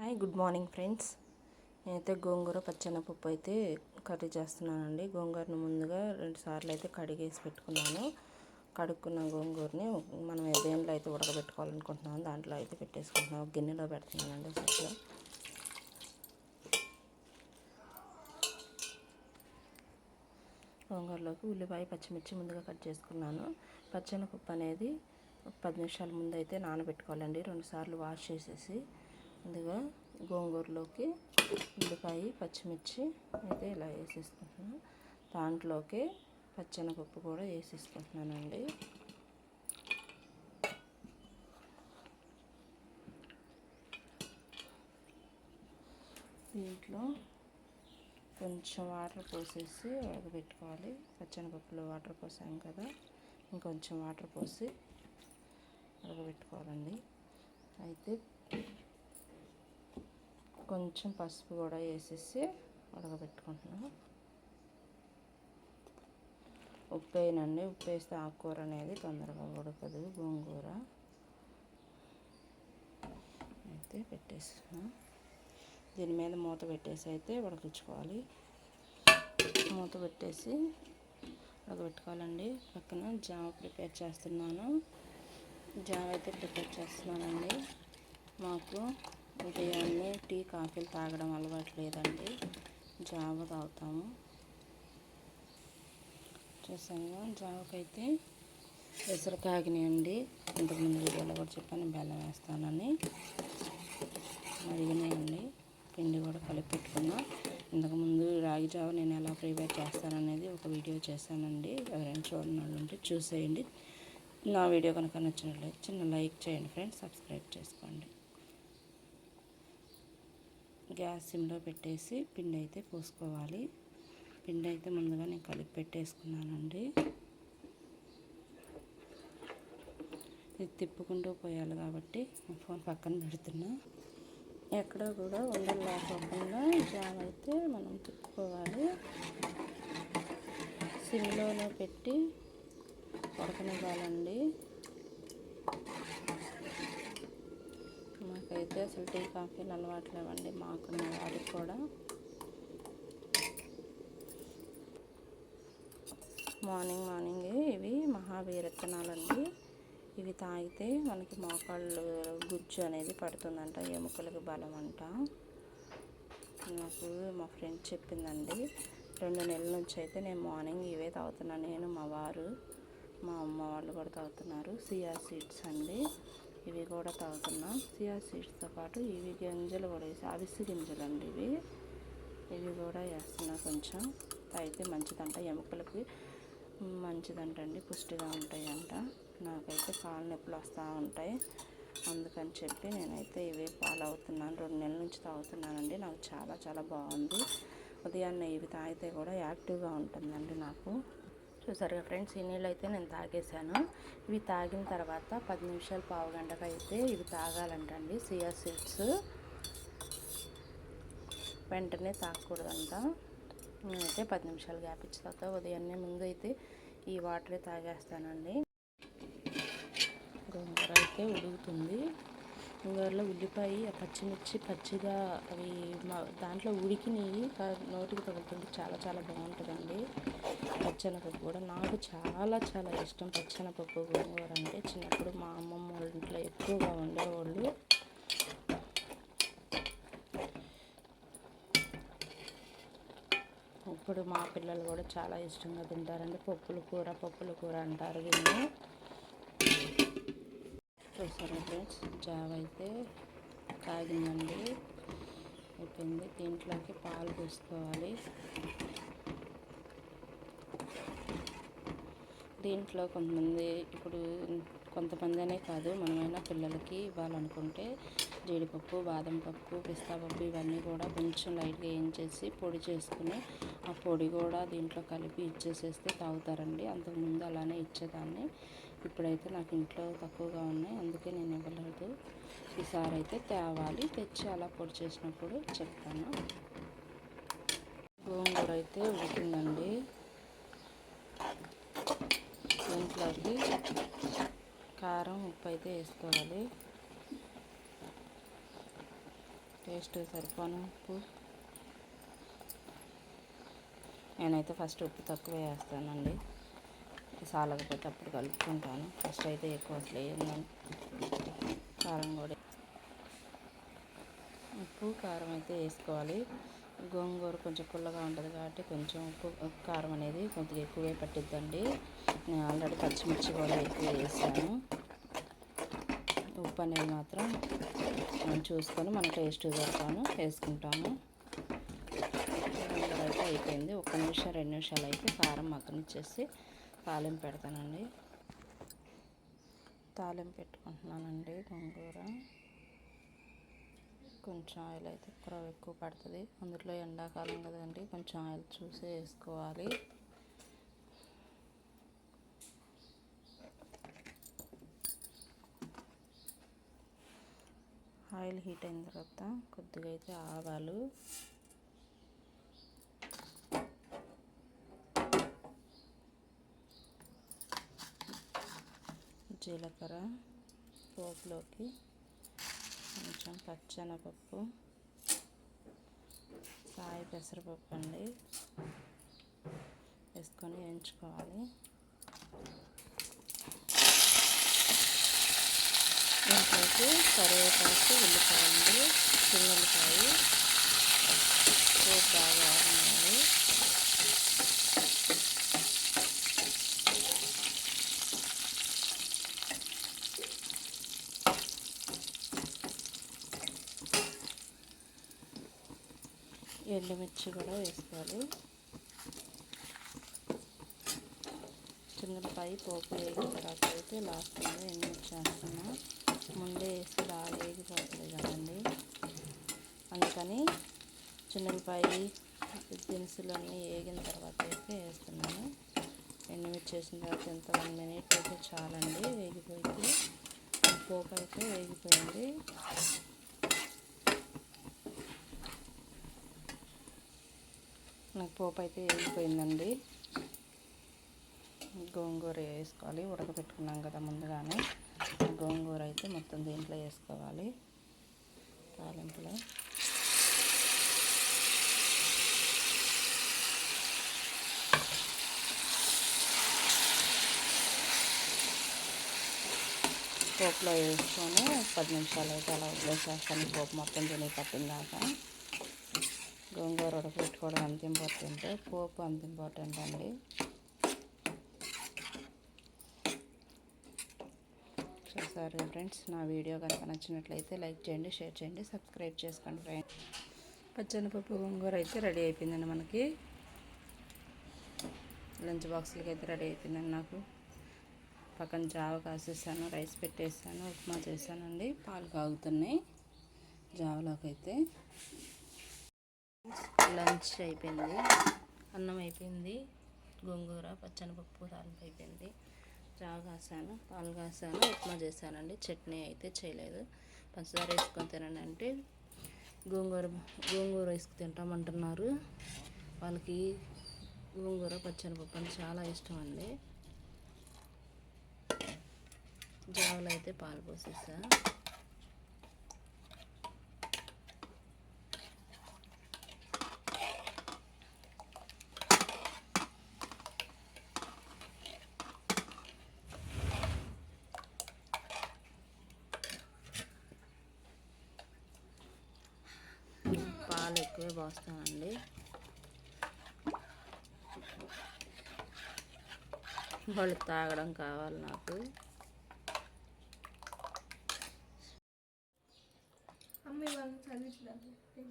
Hi good morning friends. నేనైతే గోంగూర పచ్చెనపప్పు అయితే curry చేస్తున్నానండి. గోంగూరను ముందుగా రెండు సార్లు అయితే కడిగేసి పెట్టుకున్నాను. కడుక్కున్న గోంగూరని మనం దేనిలో అయితే ఉడకబెట్టుకోవాలనుకుంటున్నాము దాంట్లో అయితే పెట్టేసుకుంటున్నాం గిన్నెలో పెడుతున్నానండి ఫస్ట్లో గోంగూరలోకి ఉల్లిపాయ పచ్చిమిర్చి ముందుగా కట్ చేసుకున్నాను. పచ్చెనపప్పు అనేది పది నిమిషాల ముందు అయితే నానబెట్టుకోవాలండి రెండుసార్లు వాష్ చేసేసి ముందుగా గోంగూరలోకి ఉల్లిపాయ పచ్చిమిర్చి అయితే ఇలా వేసేసుకుంటున్నాను దాంట్లోకి పచ్చెనపప్పు కూడా వేసేసుకుంటున్నానండి. దీంట్లో కొంచెం వాటర్ పోసేసి ఉడకబెట్టుకోవాలి పచ్చనిపప్పులో వాటర్ పోసాం కదా ఇంకొంచెం వాటర్ పోసి ఉడకబెట్టుకోవాలండి అయితే కొంచెం పసుపు కూడా వేసేసి ఉడకబెట్టుకుంటున్నాను. ఉప్పు వేయనండి. ఉప్పు వేస్తే ఆకుకూర అనేది తొందరగా ఉడకదు గోంగూర. అయితే పెట్టేస్తున్నాం. దీని మీద మూత పెట్టేసి అయితే ఉడకించుకోవాలి. మూత పెట్టేసి ఉడకబెట్టుకోవాలండి. పక్కన జామ ప్రిపేర్ చేస్తున్నాను. జామ అయితే ప్రిపేర్ చేస్తున్నానండి. మాకు ఉదయాన్నే టీ కాఫీలు తాగడం అలవాటు లేదండి. జావ తాగుతాము. చూసాము జావకైతే పెసర కాగినాయండి ఇంతకుముందు వీడియోలో కూడా చెప్పాను బెల్లం వేస్తానని. మరిగినాయండి. పిండి కూడా కలిపి పెట్టుకున్నాను ఇంతకుముందు రాగి జావ నేను ఎలా ప్రిపేర్ చేస్తాననేది ఒక వీడియో చేశానండి. ఎవరైనా చూడని ఉంటే చూసేయండి. నా వీడియో కనుక నచ్చినట్లయితే చిన్న లైక్ చేయండి ఫ్రెండ్స్. సబ్స్క్రైబ్ చేసుకోండి. గ్యాస్ సిమ్లో పెట్టేసి పిండి అయితే పోసుకోవాలి. పిండి అయితే ముందుగా నేను కలిపి పెట్టేసుకున్నానండి. ఇది తిప్పుకుంటూ పోయాలి కాబట్టి ఫోన్ పక్కన పెడుతున్నా. ఎక్కడ కూడా ఉండలు లేకుండా జామ్ అయితే మనం తిప్పుకోవాలి. సిమ్లోనే పెట్టి ఉడకనివ్వాలండి. మాకైతే అసలు టీ కాఫీలు అలవాటు లేవండి మాకు వారికి కూడా. మార్నింగ్ మార్నింగ్ ఇవి మహావీరత్తనాలండి ఇవి తాగితే మనకి మోకాళ్ళు గుజ్జు అనేది పడుతుందంట ఎముకలకు బలం అంట నాకు మా ఫ్రెండ్ చెప్పిందండి రెండు నెలల నుంచి అయితే నేను మార్నింగ్ ఇవే తాగుతున్నాను నేను మా వారు మా అమ్మ వాళ్ళు కూడా తాగుతున్నారు. సియా సీడ్స్ అండి. ఇవి కూడా తాగుతున్నాం. సియా సీడ్స్తో పాటు ఇవి గింజలు కూడా వేసి అవిసి గింజలు అండి ఇవి. ఇవి కూడా వేస్తున్నా కొంచెం. అయితే మంచిదంట ఎముకలకి మంచిదంటండి పుష్టిగా ఉంటాయంట. నాకైతే కాళ్ళ నొప్పులు వస్తూ ఉంటాయి. అందుకని చెప్పి నేనైతే ఇవే ఫాలో అవుతున్నాను రెండు నెలల నుంచి తాగుతున్నానండి. నాకు చాలా చాలా బాగుంది. ఉదయాన్నే ఇవి తాగితే కూడా యాక్టివ్గా ఉంటుందండి నాకు. చూసారుగా ఫ్రెండ్స్ ఈ నీళ్ళు అయితే నేను తాగేశాను. ఇవి తాగిన తర్వాత పది నిమిషాలు పావు గంటకు అయితే ఇవి తాగాలంటండి సియా సీడ్స్. వెంటనే తాగకూడదంట. నేనైతే పది నిమిషాలు గ్యాప్ ఇచ్చిన తర్వాత ఉదయాన్నే ముందు అయితే ఈ వాటరే తాగేస్తానండి. గోంగూర అయితే ఉడుగుతుంది గోంగూరలో ఉల్లిపాయ పచ్చిమిర్చి పచ్చిగా అవి దాంట్లో ఉడికినవి నోటికి తగులుతుంటే చాలా చాలా బాగుంటుందండి. పచ్చనపప్పు కూడా నాకు చాలా చాలా ఇష్టం పచ్చనపప్పు గోంగూర అంటే. చిన్నప్పుడు మా అమ్మమ్మ వాళ్ళ ఇంట్లో ఎక్కువగా ఉండేవాళ్ళు ఇప్పుడు మా పిల్లలు కూడా చాలా ఇష్టంగా తింటారండి. పప్పుల కూర పప్పుల కూర అంటారు దీన్ని. చూసారా ఫ్రెండ్స్ జావ అయితే కాగిందండి అయిపోయింది. దీంట్లోకి పాలు పోసుకోవాలి. దీంట్లో కొంతమంది ఇప్పుడు కొంతమంది అనే కాదు మనమైనా పిల్లలకి ఇవ్వాలనుకుంటే జీడిపప్పు బాదం పప్పు పిస్తా పప్పు ఇవన్నీ కూడా కొంచెం లైట్గా ఏం చేసి పొడి చేసుకుని ఆ పొడి కూడా దీంట్లో కలిపి ఇచ్చేసేస్తే తాగుతారండి. అంతకుముందు అలానే ఇచ్చేదాన్ని. ఇప్పుడైతే నాకు ఇంట్లో తక్కువగా ఉన్నాయి అందుకే నేను ఇవ్వలేదు. ఈసారి అయితే తేవాలి తెచ్చి అలా పొడి చేసినప్పుడు చెప్తాను. గోంగూర అయితే ఉడికిందండి. దీంట్లోకి కారం ఉప్పు అయితే వేసుకోవాలి. టేస్ట్ సరిపోను ఉప్పు. నేనైతే ఫస్ట్ ఉప్పు తక్కువ వేస్తానండి. సాలకపోతే అప్పుడు కలుపుకుంటాను. ఫస్ట్ అయితే ఎక్కువ అసలు వేయను కారం కూడా ఉప్పు కారం అయితే వేసుకోవాలి. గోంగూర కొంచెం పుల్లగా ఉంటుంది కాబట్టి కొంచెం ఉప్పు కారం అనేది కొద్దిగా ఎక్కువే పట్టిద్దండి. నేను ఆల్రెడీ పచ్చిమిర్చి కూడా ఎక్కువ వేసాను. ఉప్పు అనేది మాత్రం మనం చూసుకొని మన టేస్ట్ దొరకాను వేసుకుంటాము అయితే అయిపోయింది. ఒక్క నిమిషం రెండు నిమిషాలు అయితే కారం మగ్గనిచ్చేసి తాలింపు పెడతానండి. తాలింపు పెట్టుకుంటున్నానండి గోంగూర. కొంచెం ఆయిల్ అయితే కూర ఎక్కువ పడుతుంది. అందులో ఎండాకాలం కదండి కొంచెం ఆయిల్ చూసి వేసుకోవాలి. ఆయిల్ హీట్ అయిన తర్వాత కొద్దిగా అయితే ఆవాలు జీలకర్ర పోపులోకి కొంచెం పచ్చెనపప్పు కాయ పెసరపప్పు అండి వేసుకొని వేయించుకోవాలి దీంట్లోకి కరివేపాకు ఉల్లిపాయలు చిన్నెల్లిపాయ పోపు బాగా ఎండుమిర్చి కూడా వేసుకోవాలి. చిన్నపాయ పోపు వేగిన తర్వాత అయితే లాస్ట్లో ఎండుమిర్చి వేస్తున్నా. ముందే వేసి బాగా వేగిపోతుంది కదండి. అందుకని చిన్నపాయ దినుసులన్నీ వేగిన తర్వాత అయితే వేస్తున్నాను. ఎండుమిర్చి వేసిన తర్వాత ఎంత? వన్ మినిట్ అయితే చాలండి. వేగిపోయింది. పోపు అయితే వేగిపోయింది. నాకు పోపు అయితే వేగిపోయిందండి గోంగూర వేసుకోవాలి. ఉడకబెట్టుకున్నాం కదా ముందుగానే. గోంగూర అయితే మొత్తం దీంట్లో వేసుకోవాలి. తాలింపులో. పోపులో వేసుకొని పది నిమిషాలు అయితే అలా వదిలేసేస్తాను. పోపు మొత్తం తిని పట్టిందాక గోంగూర ఉడకబెట్టుకోవడం అంత ఇంపార్టెంట్ పోపు అంత ఇంపార్టెంట్ అండి. చూసారు ఫ్రెండ్స్ నా వీడియో కనుక నచ్చినట్లయితే లైక్ చేయండి షేర్ చేయండి సబ్స్క్రైబ్ చేసుకోండి ఫ్రెండ్స్. పచ్చనిపప్పు గోంగూర అయితే రెడీ అయిపోయిందండి మనకి. లంచ్ బాక్స్లకి అయితే రెడీ అయిపోయిందండి నాకు. పక్కన జావ కాసేసాను రైస్ పెట్టేసాను ఉప్మా చేశానండి పాలు కాగుతున్నాయి జావలోకి అయితే లంచ్ అయిపోయింది. అన్నం అయిపోయింది. గోంగూర పచ్చనిపప్పు తాలింపు అయిపోయింది. జావ కాసాను పాలు కాసాను ఉప్మా చేశానండి. చట్నీ అయితే చేయలేదు. పంచదార వేసుకొని తినండి గోంగూర గోంగూర వేసుకు తింటామంటున్నారు. వాళ్ళకి గోంగూర పచ్చనిపప్పు అంటే చాలా ఇష్టం అండి జావలో అయితే పాలు పోసేసా. పాలు ఎక్కువే పోస్తానండి. వాళ్ళు తాగడం కావాలి నాకు. అమ్మ వాళ్ళు చదివించడానికి